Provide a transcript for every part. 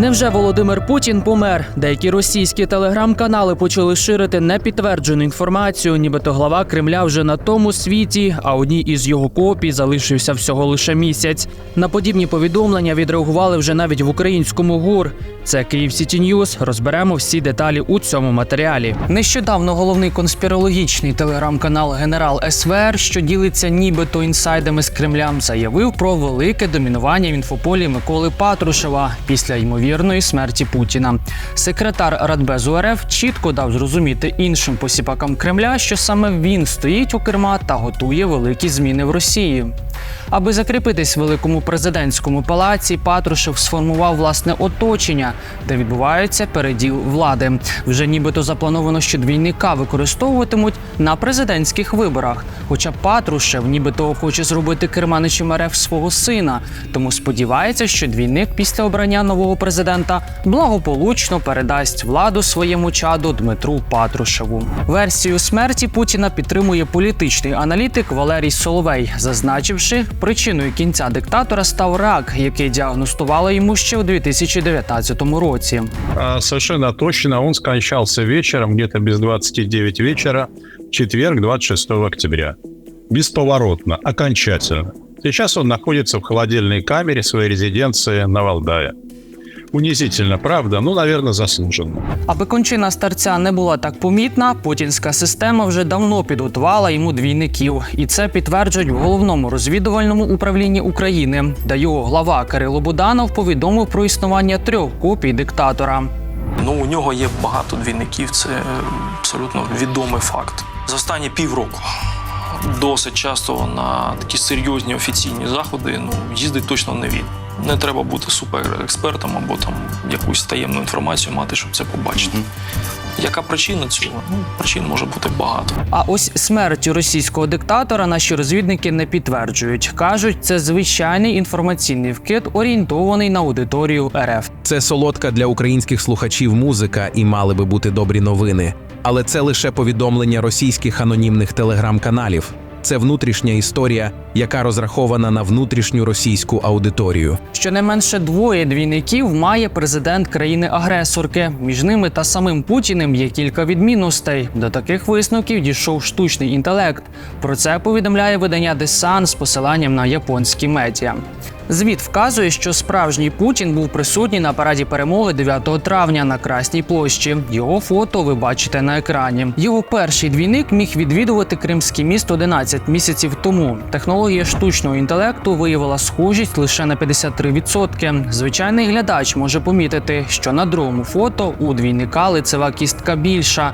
Невже Володимир Путін помер? Деякі російські телеграм-канали почали ширити непідтверджену інформацію, нібито глава Кремля вже на тому світі, а одній із його копій залишився всього лише місяць. На подібні повідомлення відреагували вже навіть в українському ГУР. Це Київ Сіті Ньюс. Розберемо всі деталі у цьому матеріалі. Нещодавно головний конспірологічний телеграм-канал Генерал СВР, що ділиться нібито інсайдами з Кремля, заявив про велике домінування в інфополі Миколи Патрушева після ймовірної смерті Путіна. Секретар Радбезу РФ чітко дав зрозуміти іншим посіпакам Кремля, що саме він стоїть у керма та готує великі зміни в Росії. Аби закріпитись в великому президентському палаці, Патрушев сформував власне оточення, де відбувається переділ влади. Вже нібито заплановано, що двійника використовуватимуть на президентських виборах. Хоча Патрушев нібито хоче зробити керманичем РФ свого сина, тому сподівається, що двійник після обрання нового президента благополучно передасть владу своєму чаду Дмитру Патрушеву. Версію смерті Путіна підтримує політичний аналітик Валерій Соловей, зазначивши, причиною кінця диктатора став рак, який діагностували йому ще у 2019 році. Совершенно точно скончался вечером, где-то без 29 вечера, в четверг, 26 октября. Бесповоротно, окончательно. Сейчас он находится в холодильной камере своей резиденции на Валдае. Унизительно, правда? Ну, наверное, заслуженно. Аби кончина старця не була так помітна, путінська система вже давно підготувала йому двійників, і це підтверджують в головному розвідувальному управлінні України, де його глава Кирило Буданов повідомив про існування трьох копій диктатора. Ну, у нього є багато двійників, це е, абсолютно відомий факт. За останні півроку досить часто на такі серйозні офіційні заходи ну, їздить точно не він. Не треба бути суперекспертом або там якусь таємну інформацію мати, щоб це побачити. Яка причина цього? Ну, причин може бути багато. А ось смертю російського диктатора наші розвідники не підтверджують. кажуть, це звичайний інформаційний вкид, орієнтований на аудиторію РФ. Це солодка для українських слухачів музика, і мали би бути добрі новини. Але це лише повідомлення російських анонімних телеграм-каналів. Це внутрішня історія, яка розрахована на внутрішню російську аудиторію. Щонайменше двоє двійників має президент країни-агресорки. Між ними та самим Путіним є кілька відмінностей. До таких висновків дійшов штучний інтелект. Про це повідомляє видання Десан з посиланням на японські медіа. Звіт вказує, що справжній Путін був присутній на параді перемоги 9 травня на Красній площі. Його фото ви бачите на екрані. Його перший двійник міг відвідувати Кримський міст 11 місяців тому. Технологія штучного інтелекту виявила схожість лише на 53%. Звичайний глядач може помітити, що на другому фото у двійника лицева кістка більша.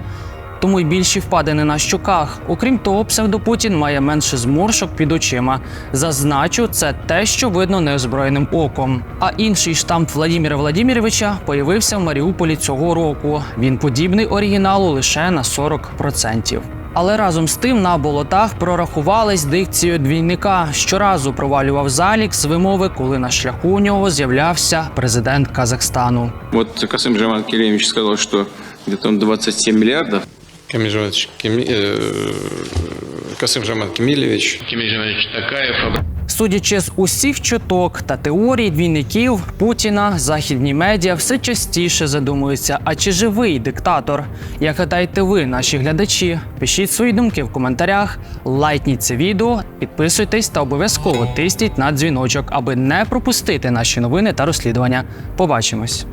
Тому й більші впадини на щоках. Окрім того, псевдопутін має менше зморшок під очима. Зазначу, це те, що видно неозброєним оком. А інший штамп Владіміра Владіміровича появився в Маріуполі цього року. Він подібний оригіналу лише на 40%. Але разом з тим на болотах прорахувались дикцією двійника. Щоразу провалював залік з вимови, коли на шляху у нього з'являвся президент Казахстану. Вот Касым Жаман сказал, что где-то он 27 миллиардов. Камиль Жаманович Кеми- э, Касым Жаман Кемилевич. Судячи з усіх чуток та теорій двійників Путіна, західні медіа все частіше задумуються, а чи живий диктатор? Як гадаєте ви, наші глядачі? Пишіть свої думки в коментарях, лайкніть це відео, підписуйтесь та обов'язково тисніть на дзвіночок, аби не пропустити наші новини та розслідування. Побачимось.